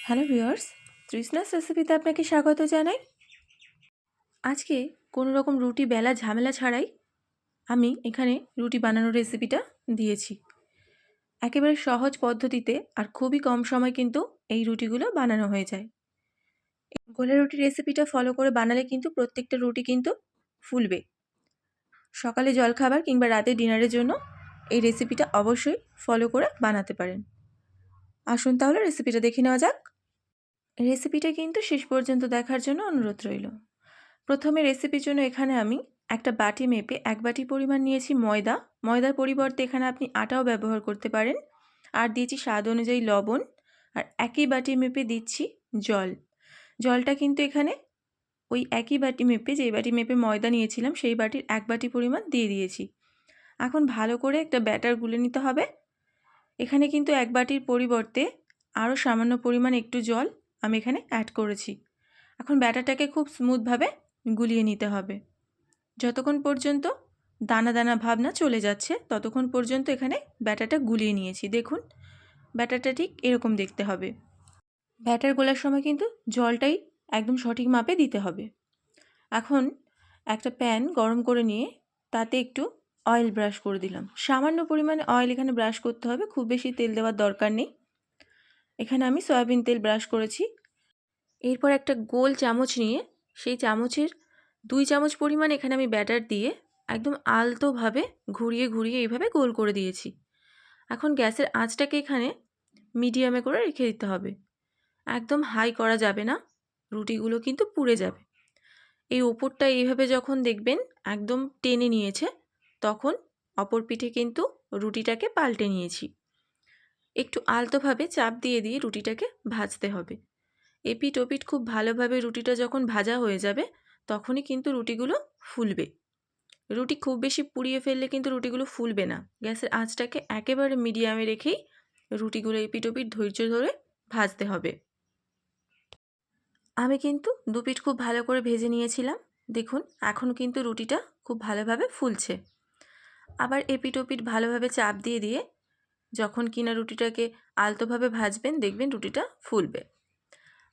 Hello viewers, তৃষ্ণাস রেসিপিতে আপনাকে স্বাগত জানাই। আজকে কোনো রকম রুটি বেলা ঝামেলা ছাড়াই আমি এখানে রুটি বানানোর রেসিপিটা দিয়েছি। একেবারে সহজ পদ্ধতিতে আর খুবই কম সময় কিন্তু এই রুটিগুলো বানানো হয়ে যায়। গোলা রুটি রেসিপিটা ফলো করে বানালে কিন্তু প্রত্যেকটা রুটি কিন্তু ফুলবে। সকালে জলখাবার কিংবা রাতে ডিনারের জন্য এই রেসিপিটা অবশ্যই ফলো করে বানাতে পারেন। আসুন তাহলে রেসিপিটা দেখে নেওয়া যাক। রেসিপিটা কিন্তু শেষ পর্যন্ত দেখার জন্য অনুরোধ রইল। প্রথমে রেসিপির জন্য এখানে আমি একটা বাটি মেপে এক বাটি পরিমাণ নিয়েছি ময়দা। ময়দার পরিবর্তে এখানে আপনি আটাও ব্যবহার করতে পারেন। আর দিয়েছি স্বাদ অনুযায়ী লবণ। আর একই বাটি মেপে দিচ্ছি জল। জলটা কিন্তু এখানে ওই একই বাটি মেপে, যেই বাটি মেপে ময়দা নিয়েছিলাম, সেই বাটির এক বাটি পরিমাণ দিয়ে দিয়েছি। এখন ভালো করে একটা ব্যাটার গুলে নিতে হবে। এখানে কিন্তু এক বাটির পরিবর্তে আরও সামান্য পরিমাণ একটু জল আমি এখানে অ্যাড করেছি। এখন ব্যাটারটাকে খুব স্মুথভাবে গুলিয়ে নিতে হবে। যতক্ষণ পর্যন্ত দানা দানা ভাবনা চলে যাচ্ছে, ততক্ষণ পর্যন্ত এখানে ব্যাটারটা গুলিয়ে নিয়েছি। দেখুন, ব্যাটারটা ঠিক এরকম দেখতে হবে। ব্যাটার গোলার সময় কিন্তু জলটাই একদম সঠিক মাপে দিতে হবে। এখন একটা প্যান গরম করে নিয়ে তাতে একটু অয়েল ব্রাশ করে দিলাম। সামান্য পরিমাণে অয়েল এখানে ব্রাশ করতে হবে, খুব বেশি তেল দেওয়ার দরকার নেই। এখানে আমি সয়াবিন তেল ব্রাশ করেছি। এরপর একটা গোল চামচ নিয়ে, সেই চামচের দুই চামচ পরিমাণ এখানে আমি ব্যাটার দিয়ে একদম আলতোভাবে ঘুরিয়ে ঘুরিয়ে এইভাবে গোল করে দিয়েছি। এখন গ্যাসের আঁচটাকে এখানে মিডিয়ামে করে রেখে দিতে হবে। একদম হাই করা যাবে না, রুটিগুলো কিন্তু পুড়ে যাবে। এই ওপরটা এইভাবে যখন দেখবেন একদম টেনে নিয়েছে তখন অপর পিঠে কিন্তু রুটিটাকে পাল্টে নিয়েছি। একটু আলতোভাবে চাপ দিয়ে দিয়ে রুটিটাকে ভাজতে হবে। এপিট ওপিট খুব ভালোভাবে রুটিটা যখন ভাজা হয়ে যাবে, তখনই কিন্তু রুটিগুলো ফুলবে। রুটি খুব বেশি পুড়িয়ে ফেললে কিন্তু রুটিগুলো ফুলবে না। গ্যাসের আঁচটাকে একেবারে মিডিয়ামে রেখেই রুটিগুলো এপিট ওপিট ধৈর্য ধরে ভাজতে হবে। আমি কিন্তু দুপিট খুব ভালো করে ভেজে নিয়েছিলাম। দেখুন এখন কিন্তু রুটিটা খুব ভালোভাবে ফুলছে। আবার এপিট ওপিট ভালোভাবে চাপ দিয়ে দিয়ে যখন কিনা রুটিটাকে আলতোভাবে ভাজবেন, দেখবেন রুটিটা ফুলবে।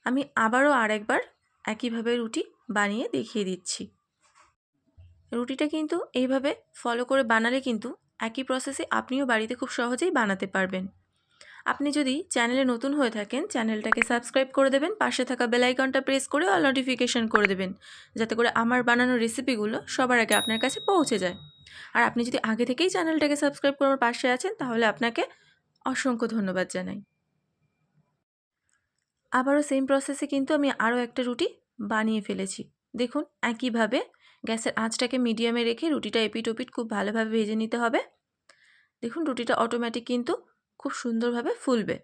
আমি আবারও আরেকবার একইভাবে রুটি বানিয়ে দেখিয়ে দিচ্ছি। রুটিটা কিন্তু এইভাবে ফলো করে বানালে কিন্তু একই প্রসেসে আপনিও বাড়িতে খুব সহজেই বানাতে পারবেন। আপনি যদি চ্যানেলে নতুন হয়ে থাকেন চ্যানেলটাকে সাবস্ক্রাইব করে দেবেন, পাশে থাকা বেলাইকনটা প্রেস করে অল নোটিফিকেশান করে দেবেন, যাতে করে আমার বানানো রেসিপিগুলো সবার আগে আপনার কাছে পৌঁছে যায়। আর আপনি যদি আগে থেকেই চ্যানেলটাকে সাবস্ক্রাইব করার পাশে আছেন, তাহলে আপনাকে অসংখ্য ধন্যবাদ জানাই। আবারও সেম প্রসেসে কিন্তু আমি আরও একটা রুটি বানিয়ে ফেলেছি। দেখুন, একইভাবে গ্যাসের আঁচটাকে মিডিয়ামে রেখে রুটিটা এপিট ওপিট খুব ভালোভাবে ভেজে নিতে হবে। দেখুন, রুটিটা অটোমেটিক কিন্তু খুব সুন্দরভাবে ফুলবে।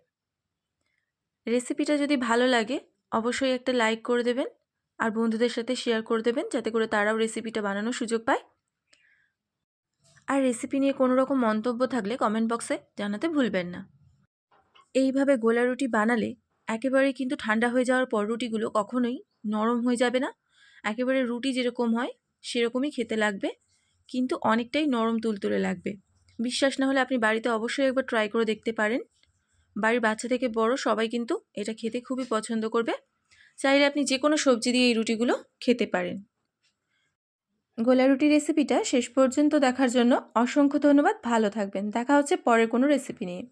রেসিপিটা যদি ভালো লাগে, অবশ্যই একটা লাইক করে দেবেন আর বন্ধুদের সাথে শেয়ার করে দেবেন, যাতে করে তারাও রেসিপিটা বানানোর সুযোগ পায়। আর রেসিপি নিয়ে কোনো রকম মন্তব্য থাকলে কমেন্ট বক্সে জানাতে ভুলবেন না। এইভাবে গোলা রুটি বানালে একেবারে কিন্তু ঠান্ডা হয়ে যাওয়ার পর রুটিগুলো কখনোই নরম হয়ে যাবে না। একেবারে রুটি যেরকম হয়, সেরকমই খেতে লাগবে, কিন্তু অনেকটাই নরম তুলতুলে লাগবে। বিশ্বাস না হলে আপনি বাড়িতে অবশ্যই একবার ট্রাই করে দেখতে পারেন। বাড়ির বাচ্চা থেকে বড় সবাই কিন্তু এটা খেতে খুবই পছন্দ করবে। চাইলে আপনি যে কোনো সবজি দিয়ে এই রুটিগুলো খেতে পারেন। গোলা রুটি রেসিপিটা শেষ পর্যন্ত দেখার জন্য অসংখ্য ধন্যবাদ, ভালো থাকবেন। দেখা হচ্ছে পরের কোনো রেসিপি নিয়ে।